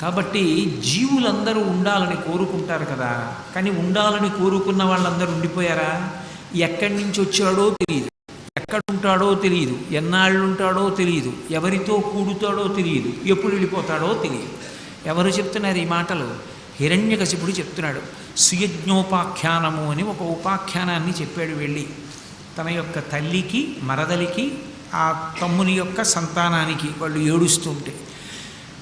కాబట్టి జీవులందరూ ఉండాలని కోరుకుంటారు కదా. కానీ ఉండాలని కోరుకున్న వాళ్ళందరూ ఉండిపోయారా? ఎక్కడి నుంచి వచ్చాడో తెలియదు. ఎక్కడ ఉంటాడో తెలియదు. ఎన్నాళ్ళు ఉంటాడో తెలియదు. ఎవరితో కూడుతాడో తెలియదు. ఎప్పుడు వెళ్ళిపోతాడో తెలియదు. ఎవరు చెప్తున్నారు ఈ మాటలు? హిరణ్యకశిపుడు చెప్తున్నాడు. సుయజ్ఞోపాఖ్యానము అని ఒక ఉపాఖ్యానాన్ని చెప్పాడు వెళ్ళి. తన యొక్క తల్లికి మరదలికి ఆ తమ్ముని యొక్క సంతానానికి వాళ్ళు ఏడుస్తుంటే.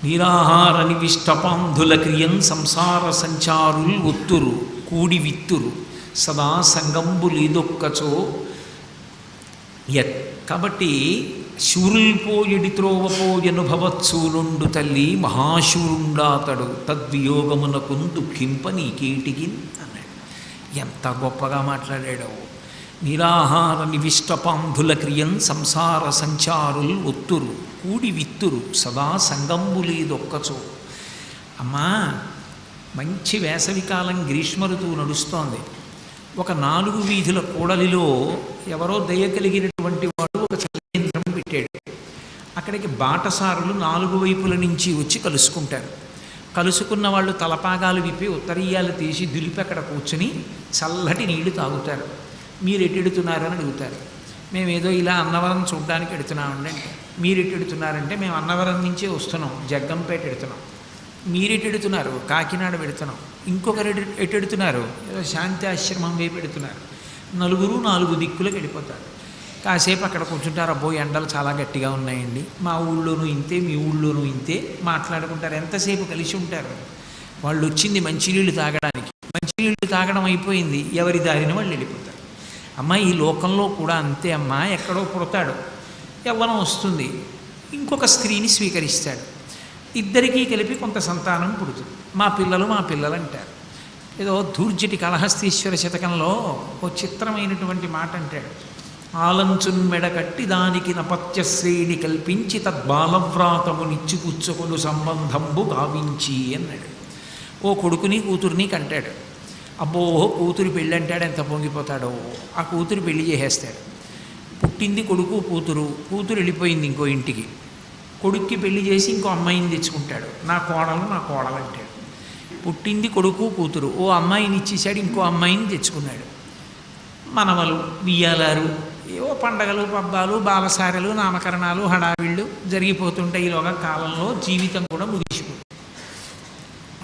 నిరాహార నివిష్టపాంధుల క్రియం సంసార సంచారుల్ ఒత్తురు కూడి విత్తురు సదా సంగంబులిదొక్కచో ఎత్ కాబట్టి శూరుల్పోయడి త్రోవపోయనుభవత్సూరుండు తల్లి మహాశూరుండాతడు తద్వియోగమునకు దుఃఖింప నీకేటికి అన్నాడు ఎంత గొప్పగా మాట్లాడాడో నిరాహార నివిష్టపాంధుల క్రియం సంసార సంచారుల్ ఒత్తురు కూడి విత్తురు సదా సంగంబులీదొక్కచో అమ్మా మంచి వేసవికాలం గ్రీష్మ ఋతువు నడుస్తోంది. ఒక నాలుగు వీధుల కూడలిలో ఎవరో దయ కలిగినటువంటి వాడు ఒక చంద్రం పెట్టాడు. అక్కడికి బాటసారులు నాలుగు వైపుల నుంచి వచ్చి కలుసుకుంటారు. కలుసుకున్న వాళ్ళు తలపాగాలు విప్పి ఉత్తరీయాలు తీసి దులిపి అక్కడ కూర్చుని చల్లటి నీళ్ళు తాగుతారు. మీరు ఎటు అడుగుతారు. మేము ఏదో ఇలా అన్నవరం చూడడానికి ఎడుతున్నామండి అంటే మీరు ఎటు మేము అన్నవరం నుంచే వస్తున్నాం జగ్గంపేట ఎడుతున్నాం. మీరు ఎటు కాకినాడ పెడుతున్నాం. ఇంకొకరు ఎట్టెడుతున్నారు ఏదో శాంతి ఆశ్రమం వైపు పెడుతున్నారు నలుగురు నాలుగు దిక్కులకు వెళ్ళిపోతారు. కాసేపు అక్కడ కూర్చుంటారు అబ్బో ఎండలు చాలా గట్టిగా ఉన్నాయండి. మా ఊళ్ళోనూ ఇంతే మీ ఊళ్ళోనూ ఇంతే మాట్లాడుకుంటారు. ఎంతసేపు కలిసి ఉంటారు? వాళ్ళు వచ్చింది మంచినీళ్ళు తాగడానికి. మంచినీళ్ళు తాగడం అయిపోయింది. ఎవరి దారిన వాళ్ళు వెళ్ళిపోతారు. అమ్మ ఈ లోకంలో కూడా అంతే అమ్మ ఎక్కడో పుడతాడు. యవ్వనం వస్తుంది. ఇంకొక స్త్రీని స్వీకరిస్తాడు. ఇద్దరికీ కలిపి కొంత సంతానం పుడుతుంది. మా పిల్లలు మా పిల్లలు అంటారు ఏదో దూర్జటి కలహస్తీశ్వర శతకంలో ఓ చిత్రమైనటువంటి మాట అంటాడు. ఆలంచున్ మెడకట్టి దానికి నపత్యశ్రేణి కల్పించి తద్బాలవ్రాతము నిచ్చిపుచ్చుకొను సంబంధంబు గావించి అన్నాడు. ఓ కొడుకుని కూతుర్ని కంటాడు. అబ్బో కూతురు పెళ్ళి అంటాడు ఎంత పొంగిపోతాడో. ఆ కూతురు పెళ్ళి చేసేస్తాడు. పుట్టింది కొడుకు కూతురు. కూతురు వెళ్ళిపోయింది ఇంకో ఇంటికి. కొడుక్కి పెళ్ళి చేసి ఇంకో అమ్మాయిని తెచ్చుకుంటాడు. నా కోడలు నా కోడలు అంటాడు. పుట్టింది కొడుకు కూతురు. ఓ అమ్మాయిని ఇచ్చేసాడు ఇంకో అమ్మాయిని తెచ్చుకున్నాడు. మనవలు బియ్యాలారు ఏవో పండగలు పబ్బాలు బాలసారలు నామకరణాలు హడావిళ్ళు జరిగిపోతుంటాయి ఈలోగా కాలంలో జీవితం కూడా ముగిసిపోతుంది.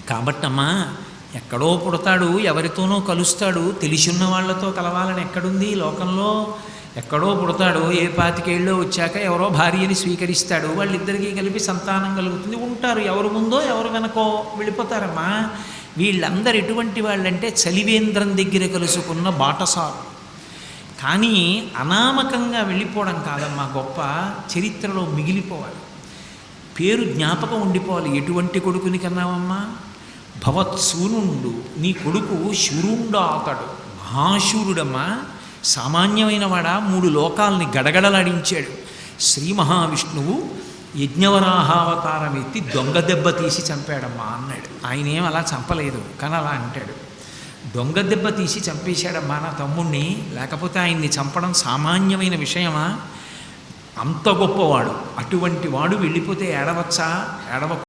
కాబట్టమ్మా ఎక్కడో పుడతాడు ఎవరితోనో కలుస్తాడు తెలిసున్న వాళ్ళతో కలవాలని ఎక్కడుంది లోకంలో? ఎక్కడో పుడతాడు ఏ పాతికేళ్ళో వచ్చాక ఎవరో భార్యని స్వీకరిస్తాడు వాళ్ళిద్దరికీ కలిపి సంతానం కలుగుతుంది ఉంటారు. ఎవరు ముందో ఎవరు వెనకో వెళ్ళిపోతారమ్మా. వీళ్ళందరు ఎటువంటి వాళ్ళంటే చలివేంద్రం దగ్గర కలుసుకున్న బాటసారు. కానీ అనామకంగా వెళ్ళిపోవడం కాదమ్మా గొప్ప చరిత్రలో మిగిలిపోవాలి. పేరు జ్ఞాపకం ఉండిపోవాలి. ఎటువంటి కొడుకుని కన్నావమ్మా? భవత్సూనుండు నీ కొడుకు శూరుండాతడు మహాశూరుడమ్మా సామాన్యమైన వాడ మూడు లోకాల్ని గడగడలాడించాడు. శ్రీ మహావిష్ణువు యజ్ఞవరాహావతారం ఎత్తి దొంగ దెబ్బ తీసి చంపాడమ్మా అన్నాడు. ఆయన ఏం అలా చంపలేదు కానీ అలా అంటాడు. దొంగ దెబ్బ తీసి చంపేశాడమ్మా నా తమ్ముణ్ణి లేకపోతే ఆయన్ని చంపడం సామాన్యమైన విషయమా? అంత గొప్పవాడు. అటువంటి వాడు వెళ్ళిపోతే ఏడవచ్చా? ఏడవ